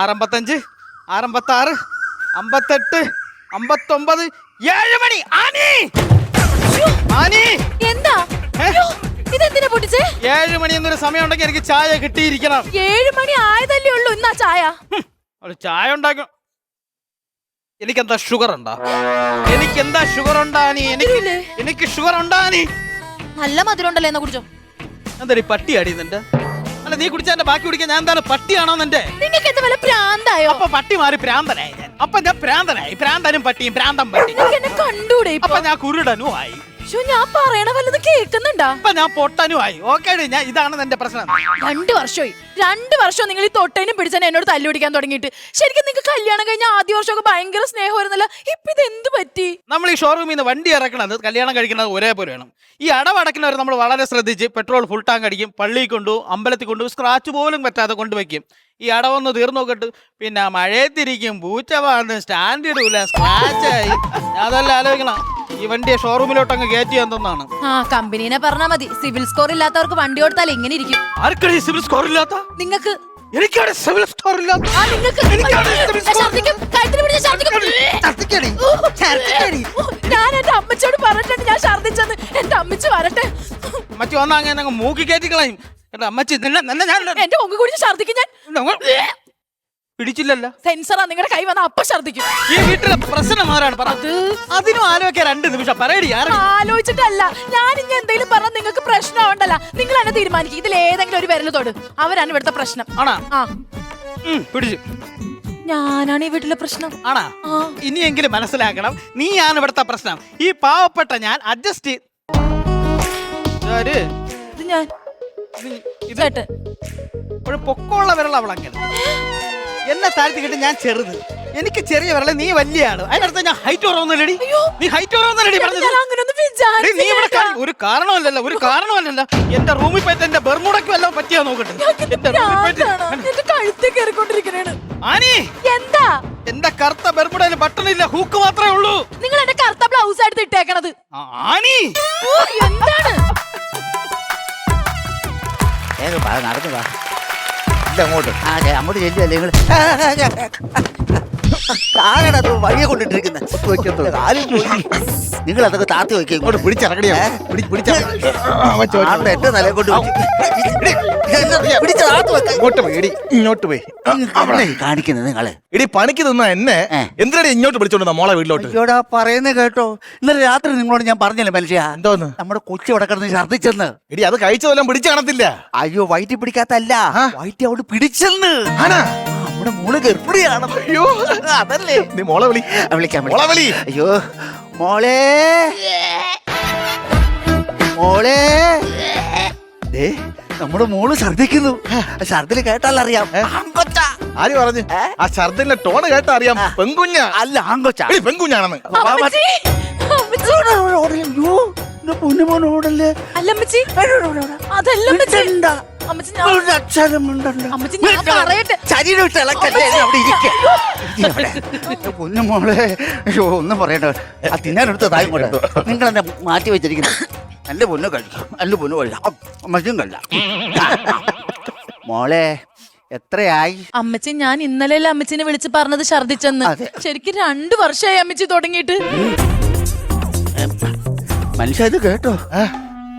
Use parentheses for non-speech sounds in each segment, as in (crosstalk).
ആറമ്പത്തഞ്ച് ആറമ്പത്താറ് അമ്പത്തെട്ട് അമ്പത്തൊമ്പത് ഏഴ് മണി. ആനി! ആനി! എന്താ? ഇതെന്തിനാ പൊട്ടിച്ചേ? ഏഴ് മണി എന്നൊരു സമയം ഉണ്ടെങ്കിൽ എനിക്ക് ചായ കിട്ടിയിരിക്കണം. ഏഴ് മണി ആയതല്ലേ ഉള്ളൂ എന്നാ ചായ. ഒരു ചായ ഉണ്ടാക്കും. എനിക്കെന്താ ഷുഗർ ഉണ്ടാ എനിക്ക് എന്താ ഷുഗർ ഉണ്ടാനി എനിക്ക് എനിക്ക് ഷുഗർ ഉണ്ടാനി നല്ല മധുരം ഉണ്ടല്ലോ എന്നാ കുടിച്ചോ. എന്താ പട്ടി അടിയുന്നുണ്ട്? അല്ല നീ കുടിച്ചതിന്റെ ബാക്കി കുടിക്കാൻ ഞാൻ എന്താണ് പട്ടിയാണോ നിന്റെ? നിങ്ങൾക്ക് എന്താ വല്ല പ്രാന്തായോ? അപ്പൊ പട്ടി മാറി പ്രാന്തനായി ഞാൻ. അപ്പൊ ഞാൻ പ്രാന്തനായി. പ്രാന്തനും പട്ടിയും പ്രാന്തം പട്ടി നിങ്ങൾക്ക് എന്നെ കണ്ടൂടെ ഇപ്പൊ? അപ്പൊ ഞാൻ കുരുടനും ആയി ശ്ശോ, ഞാൻ പറയണ വല്ലത് കേക്കുന്നുണ്ടാ അപ്പൊ ഞാൻ പൊട്ടനുമായി. ഓക്കെ ഞാൻ ഇതാണ് എന്റെ പ്രശ്നം. രണ്ട് വർഷമായി. രണ്ട് വർഷം നിങ്ങൾ ഈ തൊട്ടേനും പിടിച്ചതിന് എന്നോട് തല്ലു പിടിക്കാൻ തുടങ്ങിയിട്ട്. ശരിക്കും നിങ്ങൾക്ക് കല്യാണം കഴിഞ്ഞ ആദ്യ വർഷമൊക്കെ ഭയങ്കര സ്നേഹമായിരുന്നല്ലോ. ഇപ്പൊ ഇത് എന്ത് പറ്റി? നമ്മൾ ഈ ഷോറൂമിൽ നിന്ന് വണ്ടി ഇറക്കണത് കല്യാണം കഴിക്കുന്നത് ഒരേപോലെയാണ് ഈ അടവടക്കുന്നവർ നമ്മൾ വളരെ ശ്രദ്ധിച്ച് പെട്രോൾ ഫുൾ ടാങ്ക് അടിക്കും പള്ളിയിൽ കൊണ്ടു അമ്പലത്തിൽ കൊണ്ടു സ്ക്രാച്ച് പോലും പറ്റാതെ കൊണ്ടുവയ്ക്കും ഈ അടവൊന്ന് തീർന്നു നോക്കിട്ട്. പിന്നെ മഴയത്തിരിക്കും പൂച്ച വാന്ന് സ്റ്റാൻഡ് ഇടൂല സ്ക്രാച്ച് ആയി. ഞാൻ അതെല്ലാം ആലോചിക്കണം. ഈ വണ്ടിയെ ഷോറൂമിലോട്ട് അങ്ങ് കയറ്റി എന്തെന്നാണ്? ആ കമ്പനിനെ പറഞ്ഞാ മതി. സിവിൽ സ്കോർ ഇല്ലാത്തവർക്ക് വണ്ടി കൊടുത്താൽ എങ്ങനെ ഇരിക്കും. ആർക്കടി സിവിൽ സ്കോർ ഇല്ലാത്ത? നിങ്ങൾക്ക് എനിക്കാണ് സിവിൽ സ്കോർ ഇല്ലാത്ത. ആ നിങ്ങൾക്ക് എനിക്കാണ് സിവിൽ സ്കോർ ഛർദ്ദിക്കും. കഴുത്തിന് പിടിച്ച് ഛർദ്ദിക്കും. ഓ, ഞാൻ എന്റെ അമ്മച്ചോട് പറഞ്ഞിട്ടുണ്ട് ഞാൻ ഛർദ്ദിച്ചെന്ന്. എന്റെ അമ്മച്ചി വരട്ടെ. അമ്മച്ചി വന്നാ അങ്ങനെ അങ്ങ് മൂക്കി കയറ്റി കളയും. എന്റെ അമ്മച്ചി നിന്നെ നിന്നെ ഞാൻ എന്റെ ഒങ്ങ് കുടിച്ച് ഛർദ്ദിക്കും ഞാൻ. പിടിച്ചില്ലല്ലോ. സെൻസറാ നിങ്ങളുടെ കൈ വന്ന അപ്പ ഛർദിക്കും ഈ വീട്ടിലെ പ്രശ്നം ആരാണ്? പറ. അത് അതിനും ആലോചിക്കാൻ രണ്ട് നിമിഷം. പറയടി ആരാ ആലോചിച്ചിട്ടല്ല. ഞാൻ ഇനി എന്തെങ്കിലും പറഞ്ഞാൽ നിങ്ങൾക്ക് പ്രശ്നമുണ്ടല്ല നിങ്ങൾ തന്നെ തീരുമാനിക്കും. ഇതിൽ ഏതെങ്കിലും ഒരു വിരൽ തൊട്. അവരാണ് ഇവിടുത്തെ പ്രശ്നം. ആണാ? ആ. ഉം, പിടിച്ചു. ഞാനാണ് ഈ വീട്ടിലെ പ്രശ്നം. ആണാ? ആ. ഇനിയെങ്കിലും മനസ്സിലാക്കണം. നീയാണ് ഇവിടുത്തെ പ്രശ്നം. ഈ പാവപ്പെട്ട ഞാൻ അഡ്ജസ്റ്റ് ഇത് ഞാൻ. ചേട്ടൻ. ഒരു പൊക്കമുള്ള അവളങ്ങനെ എന്നെ താഴ്ത്തി കിട്ടി ഞാൻ ചെറുത്. എനിക്ക് ചെറിയ വിരല നീ വലിയ ആൾ അതിനടുത്ത് ഞാൻ ഹൈറ്റ് കുറവൊന്നുമില്ലടി. നീ ഹൈറ്റ് കുറവൊന്നുമില്ലടി പറഞ്ഞത്. നീ ഇവിടെ ഒരു കാരണമല്ലല്ല ഒരു കാരണമല്ലല്ല. എന്റെ റൂമിൽ പോയിട്ട് എന്റെ ബെർമുടക്കും എല്ലാം പറ്റിയാ നോക്കട്ടെ. ആനി! എന്താ? എന്റെ കറുത്ത ബെർമുടയിൽ ബട്ടൺ ഇല്ല ഹൂക്ക് മാത്രമേ ഉള്ളൂ. നിങ്ങൾ എന്റെ കറുത്ത ബ്ലൗസ് എടുത്ത് ഇട്ടേക്കണത്. ആനി! എന്താണ്? നടന്നു വാ അങ്ങോട്ട് ആ അങ്ങോട്ട് ചെല്ലുമല്ലേ നിങ്ങൾ താഴെ വഴിയെ കൊണ്ടിട്ടിരിക്കുന്നത് കാലും പോയി നിങ്ങൾ അതൊക്കെ താത്തി വയ്ക്കുക ഇങ്ങോട്ട് പിടിച്ചിറങ്ങടിയാ? ആളുടെ എന്റെ നില കൊണ്ട് ഇങ്ങോട്ട് പോയി എടി ഇങ്ങോട്ട് പോയി. കാണിക്കുന്നത് നിങ്ങൾ. എടി പണിക്ക് നിന്ന എന്നെ. എന്തിനാടി ഇങ്ങോട്ട് വിളിച്ചോണ്ട് മോളെ വീട്ടിലോട്ട്? അയ്യോടാ പറയുന്നത് കേട്ടോ. ഇന്നലെ രാത്രി നിങ്ങളോട് ഞാൻ പറഞ്ഞല്ലേ മനുഷ്യ? എന്തോന്ന്? നമ്മുടെ കൊച്ചു ഇവിടെ കിടന്ന് ഛർദ്ദിച്ചെന്ന്. എടി അത് കഴിച്ചതെല്ലാം പിടിച്ചു കാണത്തില്ല. അയ്യോ വൈറ്റി പിടിക്കാത്തല്ല. വൈറ്റി വയറ്റി അവിടെ പിടിച്ചെന്ന്. ആണാ? നമ്മുടെ മോൾ ഗർഭിണിയാണ്. അയ്യോ അതല്ലേ? നീ മോളെ വിളി. വിളിക്കാം മോളെ വിളി. അയ്യോ മോളെ. മോളെ. ദേ നമ്മുടെ മോൾ ഛർദിക്കുന്നു ഛർദിൽ കേട്ടാൽ അറിയാം. ആങ്കൊച്ച ആര് പറഞ്ഞു? ആ ഛർദിന്റെ ടോണ് കേട്ടാ അറിയാം. പെങ്കുഞ്ഞ അല്ല ആങ്കൊച്ച പെങ്കുഞ്ഞാണെന്ന് പൊന്നുമോനോടല്ലേ? അല്ല അമ്മച്ചി. അതല്ല അമ്മച്ചി ഞാൻ ഒരു അമ്മച്ചി ഞാൻ പറയട്ടെ. ശരീരം ഇട്ട് ഇളക്കല്ലേ? അവിടെ ഇരിക്ക. പൊന്നുമോളെ അയ്യോ ഒന്നും പറയണ്ട. ആ തിന്നാനെടുത്ത താഴെ കൊണ്ട് നിങ്ങൾ എന്നെ മാറ്റി വെച്ചിരിക്കുന്നു എന്റെ പൊന്നു കഴിക്കാം എന്റെ പൊന്നു കഴിക്കാം അമ്മച്ചും കഴിക്കാം മോളെ എത്രയായി? അമ്മച്ചി ഞാൻ ഇന്നലെ അമ്മച്ചിനെ വിളിച്ച് പറഞ്ഞത് ഛർദിച്ചെന്ന്. അതെ. ശരിക്കും രണ്ടു വർഷമായി അമ്മച്ചി തുടങ്ങിയിട്ട്. മനുഷ്യ ഇത് കേട്ടോ.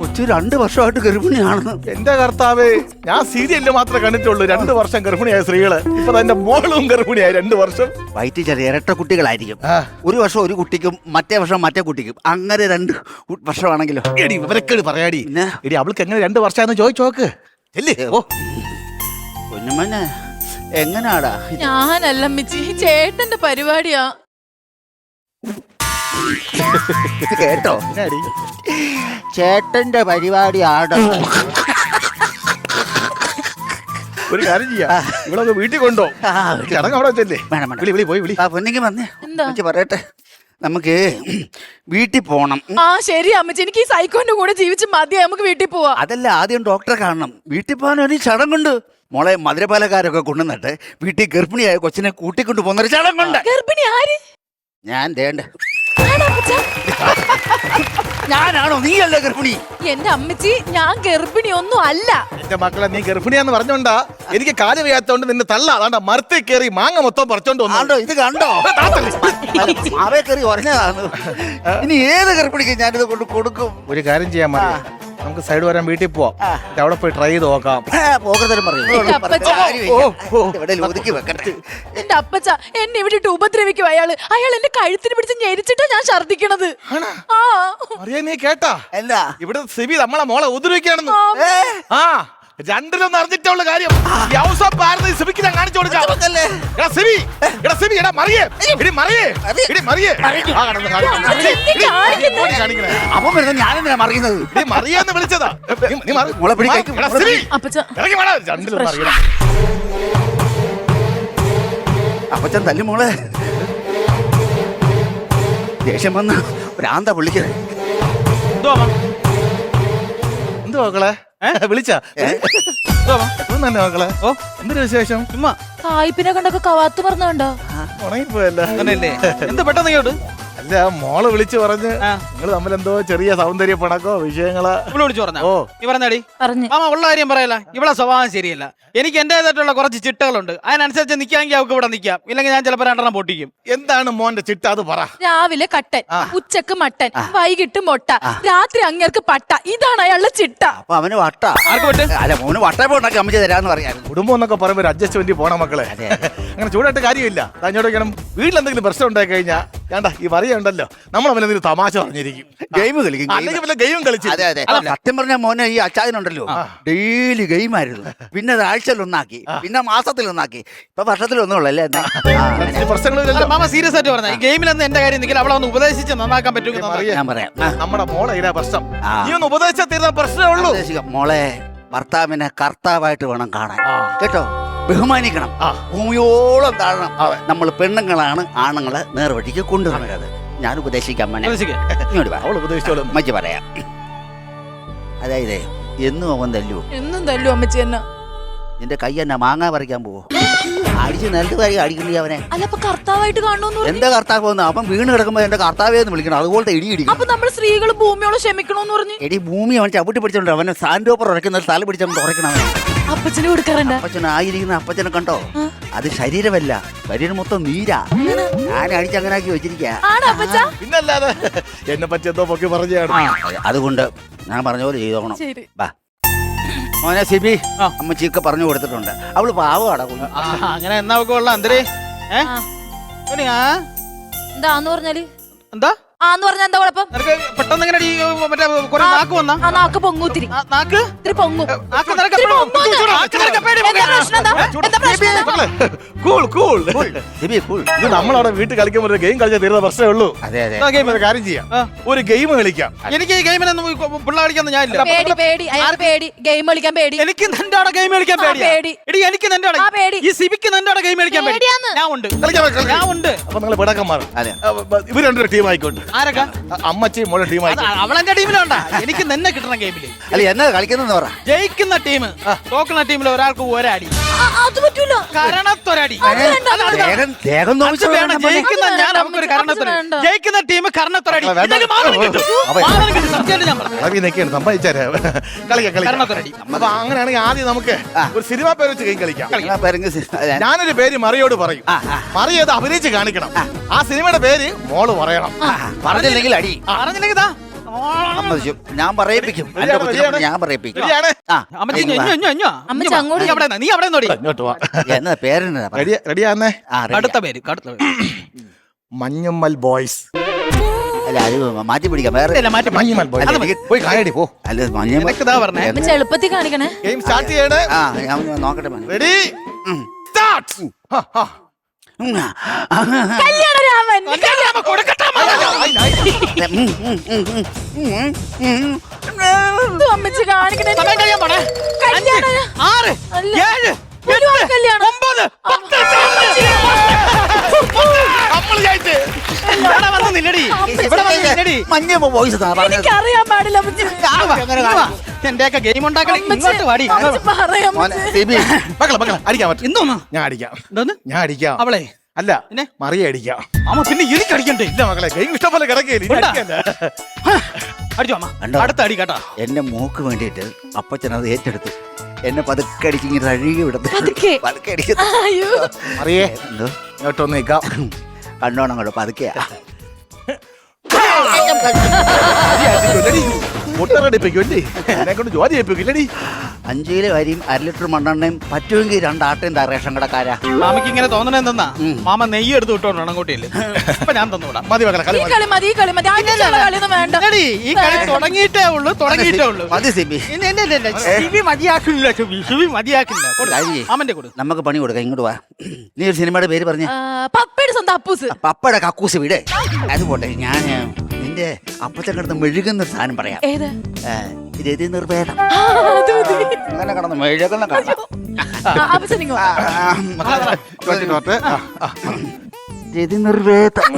കൊച്ചു രണ്ട് വർഷമായിട്ട് ഗർഭിണിയാണ്. എന്റെ കർത്താവേ ഞാൻ സീരിയലിൽ മാത്രമേ കണ്ടിട്ടുള്ളൂ. രണ്ട് വർഷം ഗർഭിണിയായ സ്ത്രീകൾ. ഇപ്പൊ എന്റെ മോളും ഗർഭിണിയായി രണ്ടു വർഷം. വയറ്റിൽ ചെറിയ ഇരട്ട കുട്ടികളായിരിക്കും. ഒരു വർഷം ഒരു കുട്ടിക്കും മറ്റേ വർഷം മറ്റേ കുട്ടിക്കും. അങ്ങനെ രണ്ട് വർഷമാണെങ്കിലോ? എടി ഇവരൊക്കെ പറയാടി. എടി അവൾക്ക് എങ്ങനെ രണ്ടു വർഷമാണെന്ന് ചോദിച്ചോക്ക് അല്ലേ ഓ എങ്ങനാടാ? ഞാനല്ല മിച്ചി ചേട്ടന്റെ പരിപാടിയാ. കേട്ടോ? ചേട്ടന്റെ ചേട്ടന്റെ പരിപാടിയാണ് ഒരു കാര്യം ചെയ്യാം. ഇവിടെ വീട്ടിൽ കൊണ്ടോ. ചടങ്ങ് അവിടെ വെച്ചല്ലേ. വിളി വിളി പോയി വിളി. ആ വന്നേ? അമ്മച്ചി പറയട്ടെ. നമുക്ക് വീട്ടിൽ പോണം. ആ ശരി അമ്മച്ചി. എനിക്ക് ഈ സൈക്കോന്റെ കൂടെ ജീവിച്ച് മതിയായി. നമുക്ക് വീട്ടിൽ പോവാ. അതല്ല ആദ്യം ഡോക്ടറെ കാണണം. വീട്ടിൽ പോകാൻ ഒരു ചടങ്ങുണ്ട്. മോളെ മധുരപാലക്കാരൊക്കെ കൊണ്ടുവന്നിട്ട് വീട്ടിൽ ഗർഭിണിയായ കൊച്ചിനെ കൂട്ടിക്കൊണ്ട് പോകുന്ന ഒരു ചടങ്ങുണ്ട്. ഗർഭിണി ആര്? ഞാൻ ദേണ്ട? ഞാനാണോ? നീയല്ലേ ഗർഭിണി? എന്റെ അമ്മച്ചി ഞാൻ ഗർഭിണി ഒന്നും അല്ല. എന്റെ മക്കളെ നീ ഗർഭിണിയാന്ന് പറഞ്ഞോണ്ടാ എനിക്ക് കാൽ വയ്യാത്തോണ്ട് നിന്നെ തള്ള. അതാണ്ട മരത്തിൽ കയറി മാങ്ങ മൊത്തം പറിച്ചോണ്ട് വന്നു. ഇത് കണ്ടോ? മാവേ കയറി ഉറഞ്ഞതാണ്. ഇനി ഏത് ഗർഭിണിക്ക് ഞാനിത് കൊണ്ട് കൊടുക്കും? ഒരു കാര്യം ചെയ്യാൻ മതി. നമുക്ക് സൈഡ് വരാൻ വീട്ടിൽ പോവാം. അവിടെ പോയി ട്രൈ ചെയ്ത് നോക്കാം. പോകരുതരും പറയും. എന്റെ അപ്പച്ചാ. ഓ, ഓ. ഇവിടെ ഒതുക്കി വെക്കട്ടെ. എന്റെ അപ്പച്ച എന്നെ ഇവിടെ ഇട്ട് ഉപദ്രവിക്കും അയാൾ അയാൾ എന്റെ കഴുത്തിന് പിടിച്ച് ഞെരിച്ചിട്ടാ ഞാൻ ഛർദിക്കണത് അറിയാ നീ കേട്ടാ? എന്താ? ഇവിടെ സിബി നമ്മളെ മോളെ ഉപദ്രവിക്കാണെന്ന് ആ. രണ്ടിലൊന്നും അറിഞ്ഞിട്ടുള്ള കാര്യം. ഹൗസ് ഓഫ് ആരെന്ന് സിബിക്ക് ഞാൻ കാണിച്ചു കൊടുക്കാം. എടാ സിബി എടാ സിബി എടാ മറിയേ. ഇടി മറിയേ. മറിയേ. എടി മറിയേ. വരുന്നത് ഞാനെന്തിനാ മറിയുന്നത്? മറിയാന്ന് വിളിച്ചതാ. നീ- മറി. മോളെ എടാ മോളെ സിബി. അപ്പച്ച ഇറങ്ങി വേണം രണ്ടിലൊന്നും അറിയണം. അപ്പച്ചൻ തല്ലി മോളെ. ദേഷ്യം വന്ന് ഭ്രാന്ത പുള്ളിക്ക്. എന്തുവാ അമ്മ എന്ത് മക്കളെ? (laughs) വിളിച്ച? തന്നെ മക്കളെ. ഓ എന്തൊരു വിശേഷം? ചുമ്മാ. കണ്ടൊക്കെ കവാത്ത് പറഞ്ഞുണ്ടോ ഉണങ്ങിപ്പോയല്ല. അങ്ങനെയല്ലേ എന്ത് പെട്ടെന്ന് ഇങ്ങോട്ട്? അല്ല മോൾ വിളിച്ചു പറഞ്ഞ് നിങ്ങൾ തമ്മിൽ എന്തോ ചെറിയ സൗന്ദര്യ പണക്കോ വിഷയങ്ങൾ? ഇവിടെ വിളിച്ചു പറഞ്ഞ? ഓ. നീ പറഞ്ഞാടി? പറഞ്ഞു. മാമ ഉള്ള കാര്യം പറയല ഇവളെ സ്വഭാവം ശരിയല്ല. എനിക്ക് എന്റേതായിട്ടുള്ള കുറച്ച് ചിട്ടകളുണ്ട്. അതിനനുസരിച്ച് നിൽക്കാമെങ്കിൽ അവൾക്ക് ഇവിടെ നിൽക്കാം ഇല്ലെങ്കിൽ ഞാൻ ചിലപ്പോൾ രണ്ടെണ്ണം പൊട്ടിക്കും. എന്താണ് മോന്റെ ചിട്ട? അത് പറ. രാവിലെ കട്ടൻ ഉച്ചയ്ക്ക് മട്ടൻ വൈകിട്ട് മൊട്ട രാത്രി അങ്ങേർക്ക് പട്ട. ഇതാണ് അയാളുടെ ചിട്ട. അപ്പൊ അവന് വട്ട. അല്ല മോന് വട്ട പോണ്ടാക്കി അമ്മ തരാന്ന് പറയാ കുടുംബം എന്നൊക്കെ പറയുമ്പോൾ ഒരു അഡ്ജസ്റ്റ്മെന്റ് പോണം മക്കളെ. അങ്ങനെ ചൂടായിട്ട് കാര്യമില്ല. തന്നോട് വേണം വീട്ടിലെന്തെങ്കിലും പ്രശ്നം ഉണ്ടായി കഴിഞ്ഞാൽ വേണ്ട ഈ വറിയ ഉണ്ടല്ലോ. നമ്മൾ അവൻ എന്തെങ്കിലും തമാശ പറഞ്ഞിരിക്കും? ഗെയിം കളിക്കും game. അല്ലെങ്കിൽ പിന്നെ ഗെയിം കളിച്ചു. അതെ അതെ. സത്യം പറഞ്ഞ മോനെ ഈ അച്ചായനുണ്ടല്ലോ. ഡെയിലി ഗെയിം ആയിരുന്നു. പിന്നെ അത് ആഴ്ചയിൽ ഒന്നാക്കി. പിന്നെ മാസത്തിൽ ഒന്നാക്കി. ഇപ്പൊ വർഷത്തിൽ ഒന്നുള്ളല്ലേ എന്നാ? പ്രശ്നങ്ങളില്ലല്ലോ മാമ സീരിയസ് ആയിട്ട് പറഞ്ഞ? ഈ ഗെയിമിലൊന്നും എന്റെ കാര്യം നിൽക്കില്ല അവളെ ഒന്ന് ഉപദേശിച്ച് നന്നാക്കാൻ പറ്റുമെങ്കിൽ നന്നാക്കാം. ഞാൻ പറയാം. ആ, നമ്മുടെ മോളെ ഇതാ പ്രശ്നം. ആ. നീ ഒന്ന് ഉപദേശിച്ചാൽ തീർന്ന പ്രശ്നമേ ഉള്ളൂ. മോളെ ഭർത്താവിനെ കർത്താവായിട്ട് വേണം കാണാൻ. കേട്ടോ? ബഹുമാനിക്കണം. ഭൂമിയോളം താഴണം. നമ്മൾ പെണ്ണുങ്ങളാണ് ആണുങ്ങളെ നേർവഴിക്ക് കൊണ്ടുവരുന്നത്. ഞാൻ ഉപദേശിക്കാം മോനെ. ഉപദേശിക്ക്. ഇങ്ങോട്ട് വാ. അവൾ ഉപദേശിച്ചോളും. മജ്ജ പറയാം. അതായത് എന്നും അവൻ തല്ലു എന്നും തല്ലു അമ്മച്ചി എന്നെ. നിന്റെ കൈ എന്നാ മാങ്ങ പറിക്കാൻ പോവോ? അടിച്ച് നിലത്ത് കാര്യം അടിക്കണ്ടേ അവനെ. അല്ല അപ്പൊ കർത്താവായിട്ട് കാണുന്നു എന്റെ കർത്താവ് വന്ന്? അവൻ വീണ് കിടക്കുമ്പോ എന്റെ കർത്താവേ എന്ന് വിളിക്കണം. അതുപോലത്തെ ഇടി ഇടിക്കണം അപ്പൊ നമ്മൾ സ്ത്രീകൾ ഭൂമിയോട് ക്ഷമിക്കണോന്ന് പറഞ്ഞു? എടി ഭൂമി അവൻ ചവിട്ടി പിടിച്ചോണ്ട് അവനെ സാൻഡ് പേപ്പർ ഉറക്കുന്ന തല പിടിച്ചോണ്ട് ഉറക്കണം അവനെ. അപ്പച്ചന് കൊടുക്കാറുണ്ട്. അപ്പച്ചൻ ആയിരിക്കുന്ന അപ്പച്ചനെ കണ്ടോ? അത് ശരീരമല്ല. ശരീരം മൊത്തം നീരാ. ഞാൻ അടിച്ച് അങ്ങനെ ആക്കി വെച്ചിരിക്കാ. ആണോ അപ്പച്ച? പിന്നല്ലാതെ എന്നെ പറ്റി എന്തോ പൊക്കി പറഞ്ഞാണ് അതുകൊണ്ട് ഞാൻ പറഞ്ഞ പോലെ ചെയ്തോണം. ശരി. ബാ. മോനെ സിബി അമ്മ അമ്മച്ചിയൊക്കെ പറഞ്ഞു കൊടുത്തിട്ടുണ്ട്. അവൾ പാവാടാ അങ്ങനെ എന്നാ എന്താന്ന് പറഞ്ഞാൽ? എന്താ? ആന്ന് പറഞ്ഞാ എന്താ കുഴപ്പം? പെട്ടെന്ന് ഇങ്ങനെ മറ്റേ കുറെ നാക്ക് വന്നാ? ആ നാക്ക് നാക്ക്? ഇത്തിരി പൊങ്ങു. നാക്ക് നിനക്ക് പ്രശ്നം എന്താ? പ്രശ്നം? കൂൾ കൂൾ സിബി കൂൾ ഇത് നമ്മളവിടെ വീട്ടിൽ കളിക്കുമ്പോൾ ഒരു ഗെയിം കളിച്ചാൽ തീർന്ന പ്രശ്നമേ ഉള്ളൂ. അതെ അതെ. എന്താ ഗെയിം ഒരു കാര്യം ചെയ്യാം. ഒരു ഗെയിം കളിക്കാം. എനിക്ക് ഈ ഗെയിമിനൊന്നും പിള്ള കളിക്കാൻ ഞാനില്ല. പേടി പേടി. അയാൾ പേടി. ഗെയിം കളിക്കാൻ പേടി. എനിക്ക് നിന്റെ അവിടെ ഗെയിം കളിക്കാൻ ആ, പേടി. എടി എനിക്ക് നിന്റെ അവിടെ ആ, പേടി. ഈ സിബിക്ക് നിന്റെ അവിടെ ഗെയിം കളിക്കാൻ പേടി. ഞാൻ ഉണ്ട്. കളിക്കാം, കളിക്കാം. ഞാൻ ഉണ്ട്. അപ്പൊ നിങ്ങൾ പിടക്കന്മാർ ഇവർ രണ്ടൊരു ടീം ആയിക്കോട്ടെ ആരൊക്കെ? അമ്മച്ചി മോളെ ടീം ആയി അവളെന്റെ ടീമിലുണ്ടാ എനിക്ക് നിന്നെ കിട്ടണം ഗെയിമിൽ അല്ല എന്നാ കളിക്കുന്ന പറ. ജയിക്കുന്ന ടീം തോക്കുന്ന ടീമിൽ ഒരാൾക്ക് ഒരടി. ആ, അത് പറ്റൂല കരണത്തൊരടി. അത് വേണ്ട, ദേഹം ദേഹം നോവിച്ച് വേണം ജയിക്കുന്ന ഞാൻ നമുക്കൊരു കരണത്തൊരടി. ജയിക്കുന്ന ടീം കരണത്തൊരടി. കിട്ടും. കിട്ടും. സത്യമായിട്ട് ഞാൻ പറഞ്ഞു കളവി നിൽക്കുകയാണ് സമ്മതിച്ചാരേ കളിക്കാം കളിക്കാം. കരണത്തൊരടി. അപ്പൊ അങ്ങനെയാണെങ്കിൽ ആദ്യം നമുക്ക് ഒരു സിനിമ പേര് വെച്ച് ഗെയിം കളിക്കാം. ഞാനൊരു പേര് മറിയോട് പറയും. അത് അഭിനയിച്ച് കാണിക്കണം. ആ. സിനിമയുടെ പേര് മോൾ പറയണം. പറഞ്ഞില്ലെങ്കിൽ അടി. പറഞ്ഞില്ലെങ്കിൽ സമ്മതിച്ചു. ഞാൻ പറയിപ്പിക്കും. എന്റെ ബുദ്ധിമുട്ട്. ഞാൻ പറയിപ്പിക്കും. ആ അമ്മച്ചി അങ്ങോട്ട് നീ നീ അവിടെ നോടി ഇങ്ങോട്ട് വാ. എന്നാ പേരെന്നാ പറ. റെഡി റെഡിയാന്നേ? ആ, ready കടുത്ത പേര് കടുത്ത പേര്. (clears throat) മഞ്ഞമ്മൽ ബോയ്സ്. അല്ല അത് മാറ്റി പിടിക്കാം. വേറെ ഇല്ല, മാറ്റി മഞ്ഞമ്മൽ ബോയ്സ്. അല്ല, പോയി കായടി പോ. അല്ല മഞ്ഞ നിനക്ക് ഇതാ പറഞ്ഞേ അമ്മച്ചി എളുപ്പത്തിൽ കാണിക്കണേ. ഗെയിം സ്റ്റാർട്ട് ചെയ്യണേ. ആ ഞാൻ ഒന്ന് നോക്കട്ടെ മോനെ. റെഡി. സ്റ്റാർട്ട്. ഉം. ഉം, ഉം. ഇത് അമ്മച്ചി കാണിക്കണേ? സമയം കഴിയാൻ പോണേ കല്യാണ. ആറ് ഏഴ് ഒമ്പത് പത്ത് നമ്മൾ ജയിച്ച്. ഇവിടെ വന്ന് നില്ലടി. ഇവിടെ വന്ന് നില്ലടി. മഞ്ഞ വോയിസ് താ പറഞ്ഞത്. എനിക്കറിയാൻ പാടില്ല അമ്മച്ചി. എന്റെയൊക്കെ ഗെയിം ഉണ്ടാക്കണേ ഇങ്ങോട്ട് വാടി. അമ്മച്ചി പറയാം അടിക്കാൻ പറ്റും ഞാൻ അടിക്കാം. എന്തോന്ന്? ഞാൻ അടിക്കാം. അവളെ. അല്ല പിന്നെ? മറിയ അടിക്കാം. മാമ പിന്നെ എനിക്കടിക്കണ്ടേ ഇല്ല മക്കളെ ഗെയിം ഇഷ്ടംപോലെ ഉണ്ടാ? അടിച്ചോ അമ്മ. കണ്ടോ? അടുത്ത അടി കേട്ടാ. എന്റെ മോക്ക് വേണ്ടിയിട്ട് അപ്പച്ചൻ അത് ഏറ്റെടുത്തു. എന്നെ പതുക്കെ അടിച്ച് ഇങ്ങനെ അഴുകി വിടത്ത്. പതുക്കെ? പതുക്കെ അടിക്കുന്നു അയ്യോ. മറിയേ എന്തോ? ഇങ്ങോട്ടൊന്ന് നിൽക്കാം. കണ്ടോണം കേട്ടോ പതുക്കെയാ. എന്നെ കൊണ്ട് ജോലി ചെയ്യിപ്പിക്കില്ലടി അഞ്ച് കിലോ അരിയും അര ലിറ്റർ മണ്ണെണ്ണയും പറ്റുമെങ്കിൽ രണ്ടാട്ടയും താ റേഷൻ കടക്കാരാ. മാമയ്ക്ക് ഇങ്ങനെ തോന്നണ എന്തെന്നാ? മാമ നെയ്യ് എടുത്ത് വിട്ടോണ്ട് അങ്ങോട്ടില്ലേ ഇപ്പൊ ഞാൻ മതി കളി ഈ കളി മതി ഈ കളി മതി. കളിയൊന്നും വേണ്ട. ഈ കളി തുടങ്ങിയിട്ടേ ഉള്ളൂ തുടങ്ങിയിട്ടേ ഉള്ളൂ. മതി സിബി. ഇല്ല, ഇല്ല, ഇല്ല, ഇല്ല. ശിവി മതിയാക്കില്ല ശിവി ശിവി മതിയാക്കില്ല. കൊടു. കാര്യം ചെയ്യ്. മാമന്റെ കൊടു നമുക്ക് പണി കൊടുക്കാം ഇങ്ങോട്ട് വാ. നീ ഒരു സിനിമയുടെ പേര് പറഞ്ഞ. പപ്പയുടെ സ്വന്തം അപ്പൂസ്. പപ്പയുടെ കക്കൂസ് വീട്. അത് പോട്ടെ ഞാൻ നിന്റെ അപ്പച്ചൻ കിടന്ന് മെഴുകുന്ന സാധനം പറയാം. ഏത്? രതി. അങ്ങനെ കിടന്ന് മെഴുകുന്ന. രതി നിർവേദം.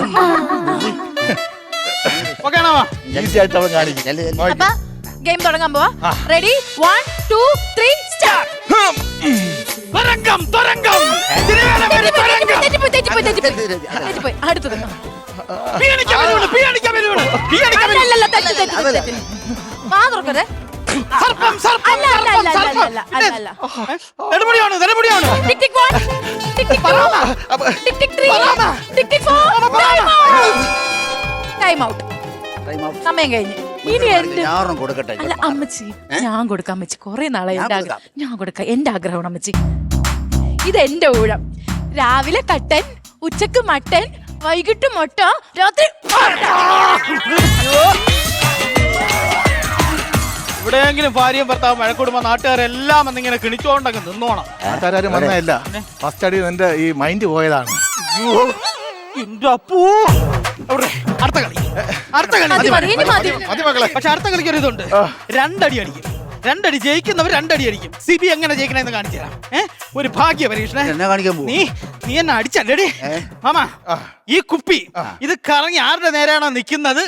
ഗെയിം തുടങ്ങാൻ പോവാ. Ready one two three start തുരങ്കം തുരങ്കം. അടുത്തത്. Two tick tick three tick tick four time out Time out. സമയം കഴിഞ്ഞു. ഇനി കൊടുക്കട്ടെ അല്ല അമ്മച്ചി ഞാൻ കൊടുക്കാം അമ്മച്ചി. കുറെ നാളെ ഞാൻ ഞാൻ കൊടുക്കാം. എന്റെ ആഗ്രഹമാണ് അമ്മച്ചി. ഇത് എന്റെ ഊഴം. രാവിലെ കട്ടൻ ഉച്ചയ്ക്ക് മട്ടൻ വൈകിട്ട് മൊട്ട രാത്രി എവിടെയെങ്കിലും ഇവിടെയെങ്കിലും ഭാര്യയും ഭർത്താവും മഴക്കൂടുമ്പോ നാട്ടുകാരെല്ലാം എന്നിങ്ങനെ കിണിച്ചോണ്ടങ്ങ് നിന്നോണം. വന്നതല്ല. ഫസ്റ്റ് അടി നിന്റെ ഈ മൈൻഡ് പോയതാണ്. എന്റെ അപ്പൂ. അവിടെ, അടുത്ത കളി. അടുത്ത കളി. പക്ഷെ അടുത്ത കളിക്ക് ഒരു ഇതുണ്ട്. രണ്ടടി അടിക്കും. രണ്ടടി ജയിക്കുന്നവർ രണ്ടടി അടിക്കും സി സിബി എങ്ങനെ ജയിക്കണെന്ന് കാണിച്ചു തരാം. ഏഹ് ഒരു ഭാഗ്യ പരീക്ഷണ. എന്നെ കാണിക്കാൻ പോകും നീ നീ എന്നെ അടിച്ചല്ലേടി. മാമാ ഈ കുപ്പി ഇത് കറങ്ങി ആരുടെ നേരെയാണോ നിൽക്കുന്നത്?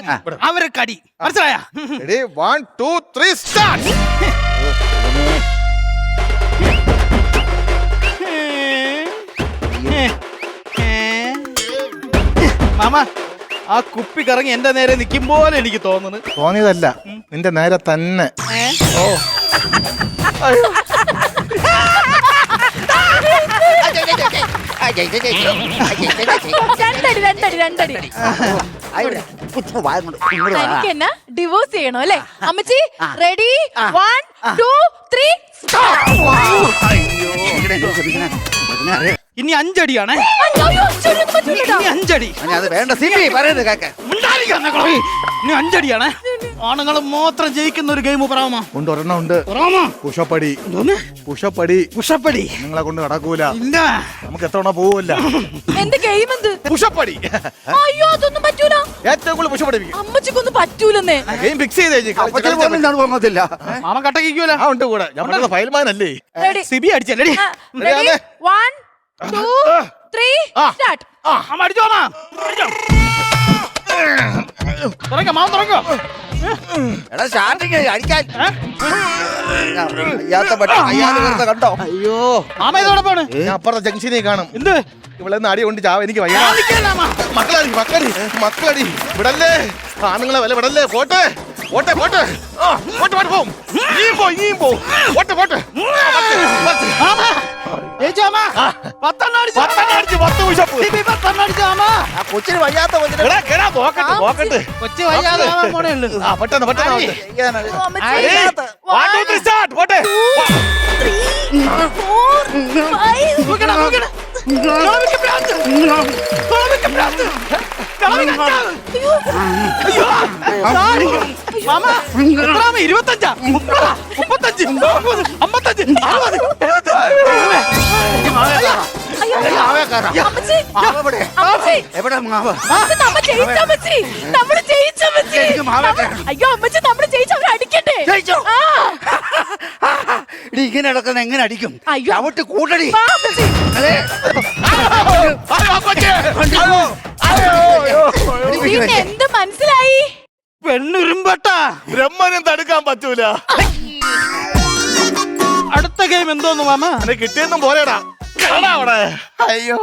അവരെ കടി. മനസ്സിലായ? Ready one two three start mama ആ കുപ്പി കറങ്ങി എന്റെ നേരെ നിൽക്കും പോലെ എനിക്ക് തോന്നുന്നു. തോന്നിയതല്ല. നിന്റെ നേരെ തന്നെ. ഓ. രണ്ടടി രണ്ടടി. എനിക്ക് എന്നാ ഡിവോഴ്സ് ചെയ്യണോ അല്ലേ? അമ്മച്ചി റെഡി വൺ ടു ത്രീ ഇനി അഞ്ചടിയാണ്. ഇനി അഞ്ചടി. അനി അത് വേണ്ട സിബി പറയുന്നത് കേക്ക്. മിണ്ടാതിരിക്കാൻ നിങ്ങൾ. ഇനി അഞ്ചടിയാണ്. ആണുങ്ങൾ മാത്രം ജയിക്കുന്ന ഒരു ഗെയിം പറയാമോ ഉണ്ട് ഒരെണ്ണം ഉണ്ട്. പറയാമോ പുഷപ്പടി എന്തോന്ന്? പുഷപ്പടി കുഷപ്പടി നിങ്ങളെ കൊണ്ട് നടക്കൂല. ഇല്ല. നമുക്ക് എത്തവണ പോവില്ല എന്ത് ഗെയിം എന്ത്? പുഷപ്പടി അയ്യോ അതൊന്നും പറ്റൂല. ഏറ്റവും കൂടുതൽ പുഷപ്പടി അമ്മച്ചിക്കൊന്നും പറ്റൂലെന്നേ. ഗെയിം ഫിക്സ് ചെയ്ത് കഴിഞ്ഞ് അപ്പച്ചന് പോലും ഞാൻ പോകത്തില്ല. മാമ കട്ടക്കിക്കൂല ആ ഉണ്ട് കൂടെ. ഞാൻ ഫയൽമാനല്ലേ ഫയൽമാൻ അല്ലേ? സിബി അടിച്ചല്ലേ? Ready one two three start mama അടിച്ചോ മാമ അടിച്ചോ തുറക്കാം മാമ തുറക്കോ. എടാ സ്റ്റാർട്ടിങ് അടിക്കാൻ. അയ്യാത്ത പറ്റി അയ്യാതെ വെറുതെ കണ്ടോ? അയ്യോ. മാമ ഇതോടൊപ്പാണ് ഞാൻ അപ്പുറത്തെ ജംഗ്ഷനിൽ കാണും. എന്ത്? ഇവിടെ നിന്ന് അടി കൊണ്ട് ചാവ എനിക്ക് വയ്യ. മക്കളടി മക്കളടി മക്കളടി. വിടല്ലേ? ആണുങ്ങളെ വില വിടല്ലേ? പോട്ടെ. പോട്ടെ പോട്ടെ ആ, പോട്ടെ പോട്ടെ പോവും ഇനിയും പോ ഇനിയും പോ പോട്ടെ പോട്ടെ മാമ ജയിച്ചോ മാമ പത്തെണ്ണം അടിച്ചു പത്തെണ്ണം അടിച്ച് പത്ത് പുഷപ്പ് സിബി പത്തെണ്ണം അടിച്ചു മാമ ആ കൊച്ചിന് വയ്യാത്ത കൊച്ചിന് എടാ കേടാ നോക്കട്ടെ നോക്കട്ടെ കൊച്ചു വയ്യാതെ മാമ പോണേ ഉള്ളൂ ആ പെട്ടെന്ന് പെട്ടെന്ന് ആയി. ആവട്ടെ. ചെയ്യാനാണ്. അമ്മച്ചി One, two, three, start. പോട്ടെ ഫോർ ഫൈവ് നോക്കണ, നോക്കണ. ഇരുപത്തഞ്ചാ? മുപ്പതാ? മുപ്പത്തഞ്ച്? നാപ്പത്? അമ്പത്തഞ്ച്? അറുപത്? എവിടെ? മാവ്. അയ്യോ അമ്മച്ചി നമ്മൾ ജയിച്ച അവരെ അടിക്കട്ടെ ജയിച്ചോ? ഇടി ഇങ്ങനെ അടക്കുന്ന എങ്ങനെ അടിക്കും അയ്യോ. ചവിട്ട് കൂട്ടടി അതെ. എന്ത് മനസ്സിലായി? പെണ്ണുരുമ്പട്ടാ. ബ്രഹ്മനും തടുക്കാൻ പറ്റൂല. അടുത്ത ഗെയിം എന്തോന്നു മാമ? അത് കിട്ടിയെന്നും പോരേടാ. അയ്യോ.